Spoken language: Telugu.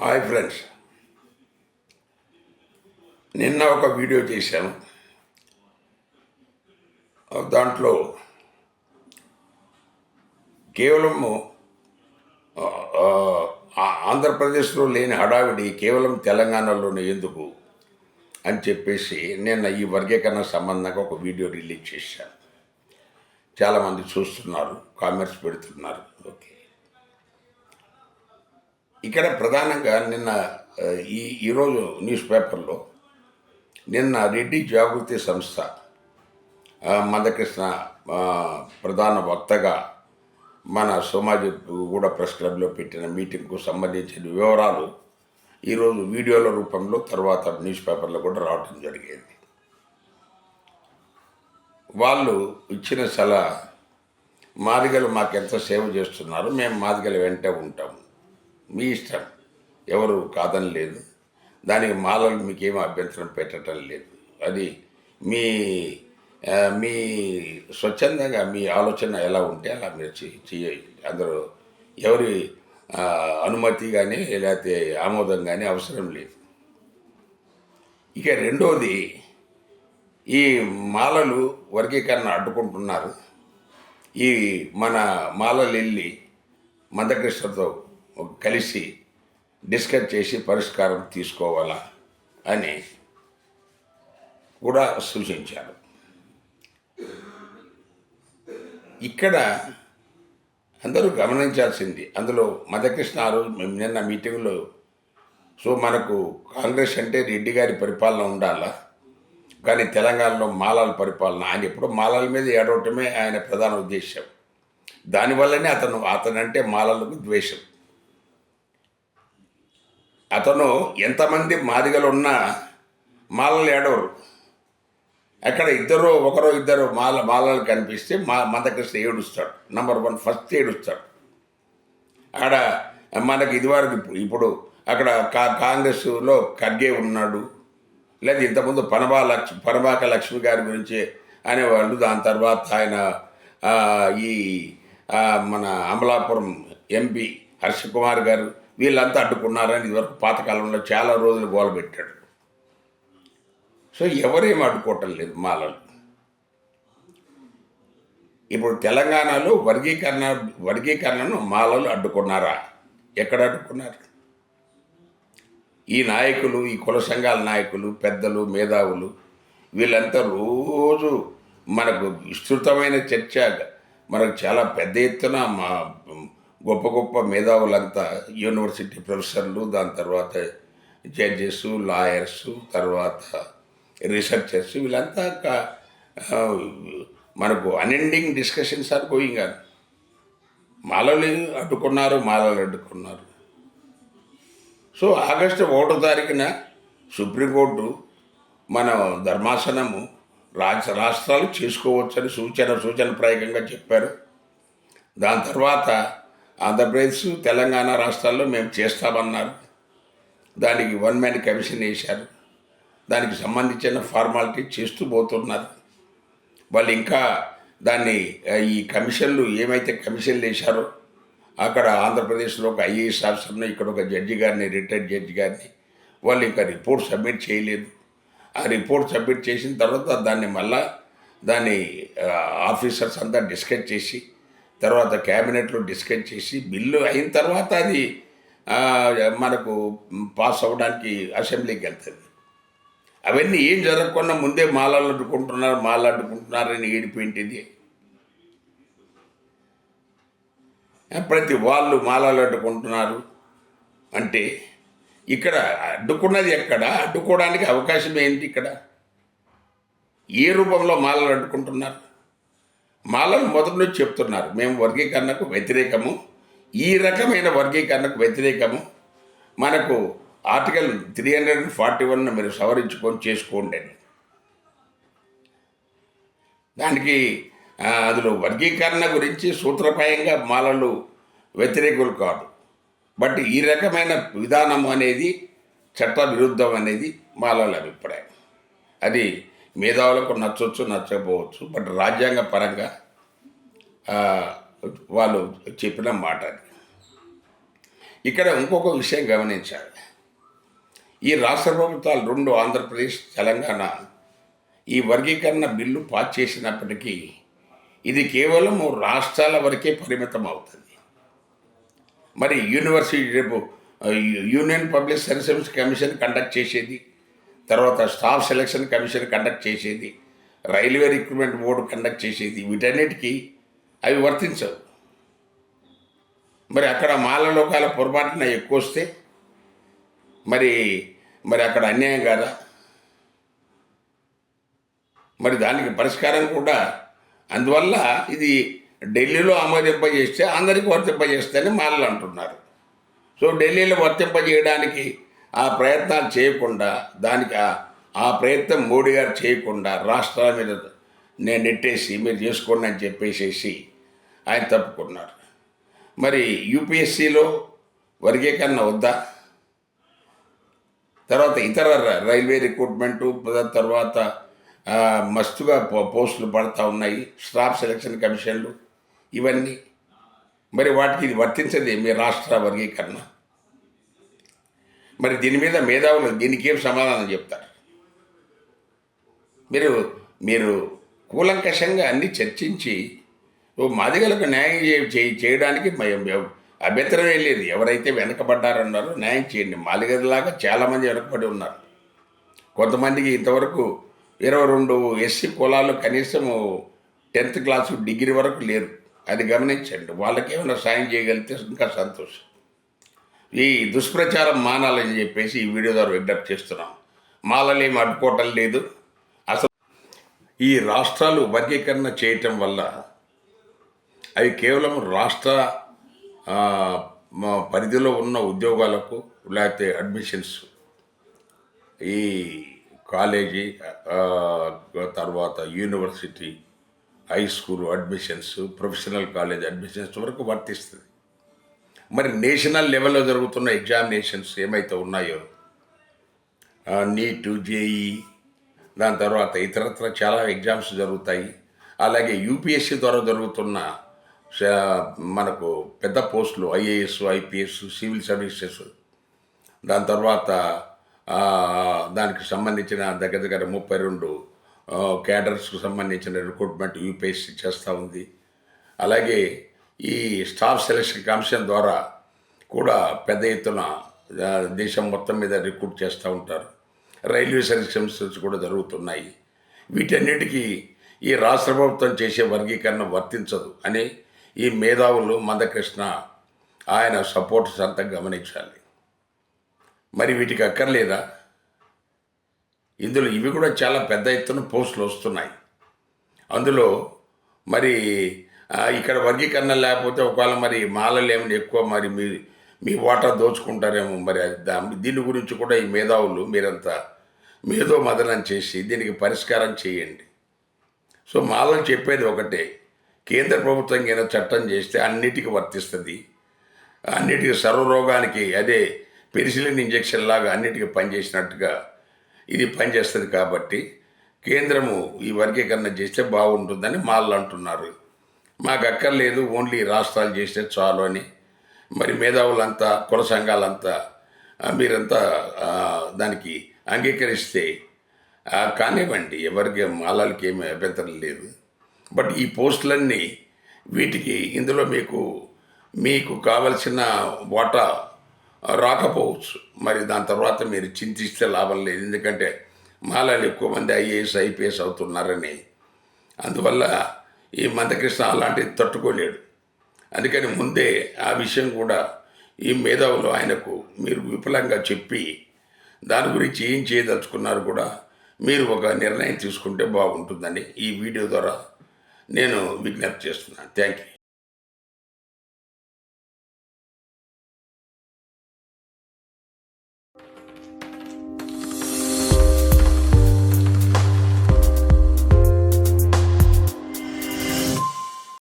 హాయ్ ఫ్రెండ్స్ నిన్న ఒక వీడియో చేశాను. దాంట్లో కేవలము ఆ, ఆంధ్రప్రదేశ్లో లేని హడావిడి కేవలం తెలంగాణలోనే ఎందుకు అని చెప్పేసి నిన్న ఈ వర్గీకరణ సంబంధంగా ఒక వీడియో రిలీజ్ చేశాను. చాలామంది చూస్తున్నారు కామెంట్స్ పెడుతున్నారు. ఓకే. ఇక్కడ ప్రధానంగా నిన్న ఈ ఈరోజు న్యూస్ పేపర్లో నిన్న రెడ్డి జాగృతి సంస్థ మందకృష్ణ ప్రధాన వక్తగా మన సమాజ కూడా ప్రెస్ క్లబ్లో పెట్టిన మీటింగ్కు సంబంధించిన వివరాలు ఈరోజు వీడియోల రూపంలో తర్వాత న్యూస్ పేపర్లో కూడా రావడం జరిగేది. వాళ్ళు ఇచ్చిన సలహా మాదిగలు మాకెంత సేవ చేస్తున్నారు మేము మాదిగలు వెంట ఉంటాము. మీ ఇష్టం. ఎవరు కాదని లేదు. దానికి మాలలు మీకేం అభ్యంతరం పెట్టడం లేదు. అది మీ మీ స్వచ్ఛందంగా మీ ఆలోచన ఎలా ఉంటే అలా మీరు చే- చేయండి అందరూ ఎవరి అనుమతి కానీ లేకపోతే ఆమోదం కానీ అవసరం లేదు. ఇక రెండోది ఈ మాలలు వర్గీకరణ అడ్డుకుంటున్నారు. ఈ మన మాలలు వెళ్ళి మందకృష్ణతో కలిసి డిస్కస్ చేసి పరిష్కారం తీసుకోవాలా అని కూడా సూచించారు. ఇక్కడ అందరూ గమనించాల్సింది అందులో మధకృష్ణ ఆ రోజు మేము నిన్న మీటింగ్లో సో మనకు కాంగ్రెస్ అంటే రెడ్డి గారి పరిపాలన ఉండాలా? కానీ తెలంగాణలో మాలాల పరిపాలన ఆయన ఎప్పుడు మాలాల మీద ఏడవటమే ఆయన ప్రధాన ఉద్దేశం దానివల్లనే అతను అతనంటే మాలలకు ద్వేషం. అతను ఎంతమంది మాదిగలున్నా మాలలు ఏడవరు. అక్కడ ఇద్దరు ఒకరో ఇద్దరు మాల మాలలు కనిపిస్తే మా మందకృష్ణ ఏడుస్తాడు. నంబర్ వన్ ఫస్ట్ ఏడుస్తాడు. ఆడ మనకి ఇదివరకు ఇప్పుడు- ఇప్పుడు అక్కడ కా కాంగ్రెస్లో ఖర్గే ఉన్నాడు. లేదా ఇంతకుముందు పనబా లక్ష్మి పనబాక లక్ష్మి గారి గురించి అనేవాళ్ళు. దాని తర్వాత ఆయన ఈ మన అమలాపురం ఎంపీ హర్ష కుమార్ గారు వీళ్ళంతా అడ్డుకున్నారని ఇదివరకు పాతకాలంలో చాలా రోజులు గోల పెట్టాడు. సో ఎవరేం అడ్డుకోవటం లేదు మాలలు. ఇప్పుడు తెలంగాణలో వర్గీకరణ వర్గీకరణను మాలలు అడ్డుకున్నారా? ఎక్కడ అడ్డుకున్నారు? ఈ నాయకులు ఈ కుల సంఘాల నాయకులు పెద్దలు మేధావులు వీళ్ళంతా రోజు మనకు విస్తృతమైన చర్చ మనకు చాలా పెద్ద ఎత్తున మా గొప్ప గొప్ప మేధావులంతా యూనివర్సిటీ ప్రొఫెసర్లు దాని తర్వాత జడ్జెస్ లాయర్స్ తర్వాత రీసెర్చర్స్ వీళ్ళంతా మనకు unending discussions are going on. మాలలు అడ్డుకున్నారు మాలలు అడ్డుకున్నారు. సో ఆగస్టు ఒకటో తారీఖున సుప్రీంకోర్టు మన ధర్మాసనము రాష్ట్ర రాష్ట్రాలు చేసుకోవచ్చని సూచన సూచన ప్రయోగంగా చెప్పారు. దాని తర్వాత ఆంధ్రప్రదేశ్ తెలంగాణ రాష్ట్రాల్లో మేము చేస్తామన్నారు. దానికి వన్ మ్యాన్ కమిషన్ వేశారు. దానికి సంబంధించిన ఫార్మాలిటీ చేస్తూ పోతున్నారు. వాళ్ళు ఇంకా దాన్ని ఈ కమిషన్లు ఏమైతే కమిషన్లు వేశారో అక్కడ ఆంధ్రప్రదేశ్లో ఒక ఐఏఎస్ ఆఫీసర్ని ఇక్కడ ఒక జడ్జి గారిని రిటైర్డ్ జడ్జి గారిని వాళ్ళు ఇంకా రిపోర్ట్ సబ్మిట్ చేయలేదు. ఆ రిపోర్ట్ సబ్మిట్ చేసిన తర్వాత దాన్ని మళ్ళా దాన్ని ఆఫీసర్స్ అంతా డిస్కస్ చేసి తర్వాత క్యాబినెట్లో డిస్కస్ చేసి బిల్లు అయిన తర్వాత అది మనకు పాస్ అవ్వడానికి అసెంబ్లీకి వెళ్తుంది. అవన్నీ ఏం జరగకుండా ముందే మాలలు అడ్డుకుంటున్నారు అడ్డుకుంటున్నారని ఏడిపోయింటిది ప్రతి వాళ్ళు మాలలు అడ్డుకుంటున్నారు అంటే ఇక్కడ అడ్డుకున్నది ఎక్కడ? అడ్డుకోవడానికి అవకాశం ఏంటి ఇక్కడ? ఏ రూపంలో మాలలు అడ్డుకుంటున్నారు మాలలు మొదటి నుంచి చెప్తున్నారు. మేము వర్గీకరణకు వ్యతిరేకము. ఈ రకమైన వర్గీకరణకు వ్యతిరేకము. మనకు article three hundred and forty one మీరు సవరించుకొని చేసుకోండి. అని దానికి అందులో వర్గీకరణ గురించి సూత్రప్రాయంగా మాలలు వ్యతిరేకులు కాదు. బట్ ఈ రకమైన విధానం అనేది చట్ట విరుద్ధం అనేది మాలల అభిప్రాయం. అది మేధావులకు నచ్చవచ్చు నచ్చకపోవచ్చు. బట్ రాజ్యాంగ పరంగా వాళ్ళు చెప్పిన మాట ఇక్కడ ఇంకొక విషయం గమనించాలి. ఈ రాష్ట్ర ప్రభుత్వాలు రెండు ఆంధ్రప్రదేశ్ తెలంగాణ ఈ వర్గీకరణ బిల్లు పాస్ చేసినప్పటికీ ఇది కేవలం రాష్ట్రాల వరకే పరిమితం అవుతుంది. మరి యూనివర్సిటీ రేపు union public services commission conduct చేసేది తర్వాత స్టాఫ్ సెలక్షన్ కమిషన్ కండక్ట్ చేసేది రైల్వే రిక్రూట్మెంట్ బోర్డు కండక్ట్ చేసేది వీటన్నిటికీ అవి వర్తించవు. మరి అక్కడ మాల లోకాల పొరపాటున ఎక్కువ వస్తే మరి మరి అక్కడ అన్యాయం కాదా? మరి దానికి పరిష్కారం కూడా అందువల్ల ఇది ఢిల్లీలో ఆమోదింపజేస్తే అందరికీ వర్తింపజేస్తేనే మాలలు అంటున్నారు. సో ఢిల్లీలో వర్తింపజేయడానికి ఆ ప్రయత్నాలు చేయకుండా దానికి ఆ- ప్రయత్నం మోడీ గారు చేయకుండా రాష్ట్రాల మీద నేను నెట్టేసి మీరు చేసుకోండి అని చెప్పేసేసి ఆయన తప్పుకున్నారు. మరి యూపీఎస్సీలో వర్గీకరణ వద్దా? తర్వాత ఇతర రైల్వే రిక్రూట్మెంటు తర్వాత మస్తుగా పో- పోస్టులు పడతా ఉన్నాయి స్టాఫ్ సెలక్షన్ కమిషన్లు ఇవన్నీ. మరి వాటికి ఇది వర్తించదే మీ రాష్ట్ర వర్గీకరణ? మరి దీని మీద మేధావులు దీనికి ఏం సమాధానం చెప్తారు? మీరు మీరు కూలంకషంగా అన్ని చర్చించి ఓ మాదిగలకు న్యాయం చే- చేయడానికి మ- అభ్యంతరం ఏం లేదు. ఎవరైతే వెనకబడ్డారన్నారో న్యాయం చేయండి. మాదిగలాగా చాలామంది వెనకబడి ఉన్నారు. కొంతమందికి ఇంతవరకు ఇరవై రెండు ఎస్సీ కులాలు కనీసం టెన్త్ క్లాసు డిగ్రీ వరకు లేరు. అది గమనించండి. వాళ్ళకేమైనా సాయం చేయగలిగితే ఇంకా సంతోషం. ఈ దుష్ప్రచారం మానాలని చెప్పేసి ఈ వీడియో ద్వారా విజ్ఞప్తి చేస్తున్నాం. మాలలేం అడ్డుకోవటం లేదు. అసలు ఈ రాష్ట్రాలు వర్గీకరణ చేయటం వల్ల అవి కేవలం రాష్ట్ర పరిధిలో ఉన్న ఉద్యోగాలకు లేకపోతే అడ్మిషన్స్ ఈ కాలేజీ తర్వాత university high school admissions professional college admissions వరకు వర్తిస్తుంది. మరి నేషనల్ లెవెల్లో జరుగుతున్న ఎగ్జామినేషన్స్ ఏమైతే ఉన్నాయో నీట్ జేఈ దాని తర్వాత ఇతరత్ర చాలా ఎగ్జామ్స్ జరుగుతాయి. అలాగే యూపీఎస్సీ ద్వారా జరుగుతున్న మనకు పెద్ద పోస్టులు ఐఏఎస్ ఐపీఎస్ సివిల్ సర్వీసెస్. దాని తర్వాత దానికి సంబంధించిన దగ్గర దగ్గర ముప్పై రెండు క్యాడర్స్కు సంబంధించిన రిక్రూట్మెంట్ యూపీఎస్సీ చేస్తూ ఉంది. అలాగే ఈ స్టాఫ్ సెలక్షన్ కమిషన్ ద్వారా కూడా పెద్ద ఎత్తున దేశం మొత్తం మీద రిక్రూట్ చేస్తూ ఉంటారు. రైల్వే సెలక్షన్స్ కూడా జరుగుతున్నాయి. వీటన్నిటికీ ఈ రాష్ట్ర ప్రభుత్వం చేసే వర్గీకరణ వర్తించదు అని ఈ మేధావులు మందకృష్ణ ఆయన సపోర్ట్స్ అంతా గమనించాలి. మరి వీటికి అక్కర్లేదా? ఇందులో ఇవి కూడా చాలా పెద్ద ఎత్తున పోస్టులు వస్తున్నాయి. అందులో మరి ఇక్కడ వర్గీకరణ లేకపోతే ఒకవేళ మరి మాలలు ఏమైనా ఎక్కువ మరి మీ మీ వాటా దోచుకుంటారేమో మరి అది దీని గురించి కూడా ఈ మేధావులు మీరంతా మేధో మదనం చేసి దీనికి పరిష్కారం చేయండి. సో మాలలు చెప్పేది ఒకటే కేంద్ర ప్రభుత్వం కింద చట్టం చేస్తే అన్నిటికీ వర్తిస్తుంది. అన్నిటికీ సర్వరోగానికి అదే పెరిసిలిన్ ఇంజెక్షన్ లాగా అన్నిటికీ పనిచేసినట్టుగా ఇది పనిచేస్తుంది కాబట్టి కేంద్రము ఈ వర్గీకరణ చేస్తే బాగుంటుందని మాలలు అంటున్నారు. మాకు అక్కర్లేదు ఓన్లీ రాష్ట్రాలు చేస్తే చాలు అని. మరి మేధావులంతా కుల సంఘాలంతా మీరంతా దానికి అంగీకరిస్తే కానివ్వండి ఎవరికి మాలాలకి ఏమి అభ్యంతరం లేదు. బట్ ఈ పోస్టులన్నీ వీటికి ఇందులో మీకు మీకు కావలసిన వాటా రాకపోవచ్చు. మరి దాని తర్వాత మీరు చింతిస్తే లాభం లేదు. ఎందుకంటే మాలలు ఎక్కువ మంది ఐఏఎస్ ఐపీఎస్ అవుతున్నారని. అందువల్ల ఈ మందకృష్ణ అలాంటిది తట్టుకోలేడు. అందుకని ముందే ఆ విషయం కూడా ఈ మేధావులు ఆయనకు మీరు విపులంగా చెప్పి దాని గురించి ఏం చేయదలుచుకున్నారు కూడా మీరు ఒక నిర్ణయం తీసుకుంటే బాగుంటుందని ఈ వీడియో ద్వారా నేను విజ్ఞప్తి చేస్తున్నాను. Thank you